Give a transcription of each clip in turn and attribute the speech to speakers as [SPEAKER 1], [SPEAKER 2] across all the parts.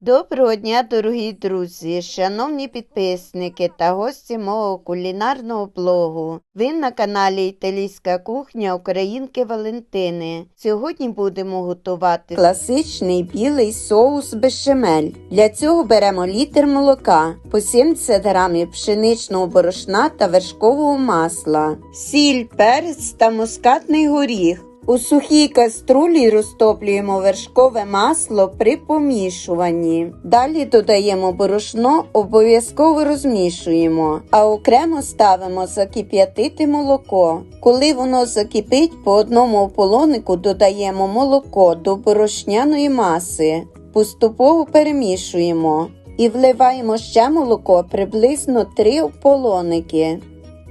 [SPEAKER 1] Доброго дня, дорогі друзі, шановні підписники та гості мого кулінарного блогу. Ви на каналі Італійська кухня Українки Валентини. Сьогодні будемо готувати класичний білий соус бешемель. Для цього беремо літр молока, по 70 грамів пшеничного борошна та вершкового масла, сіль, перець та мускатний горіх. У сухій каструлі розтоплюємо вершкове масло при помішуванні. Далі додаємо борошно, обов'язково розмішуємо, а окремо ставимо закип'ятити молоко. Коли воно закипить, по одному ополонику додаємо молоко до борошняної маси. Поступово перемішуємо і вливаємо ще молоко приблизно 3 ополоники.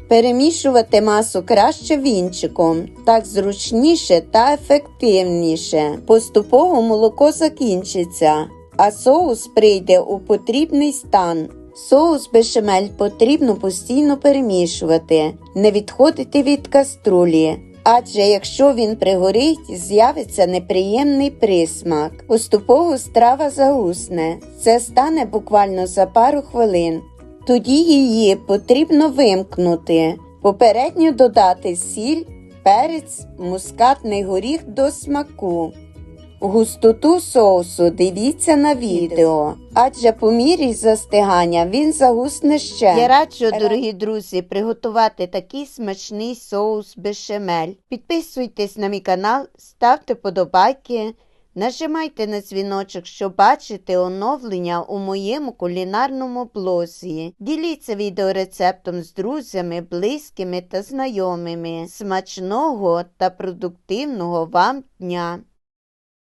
[SPEAKER 1] Перемішувати масу краще вінчиком, так зручніше та ефективніше. Поступово молоко закінчиться, а соус прийде у потрібний стан. Соус бешемель потрібно постійно перемішувати, не відходити від каструлі. Адже якщо він пригорить, з'явиться неприємний присмак. Поступово страва загусне. Це стане буквально за пару хвилин. Тоді її потрібно вимкнути, попередньо додати сіль, перець, мускатний горіх до смаку. Густоту соусу дивіться на відео, адже по мірі застигання він загусне ще. Я раджу, дорогі друзі, приготувати такий смачний соус бешемель. Підписуйтесь на мій канал, ставте подобайки. Нажимайте на дзвіночок, щоб бачити оновлення у моєму кулінарному блозі. Діліться відеорецептом з друзями, близькими та знайомими. Смачного та продуктивного вам дня!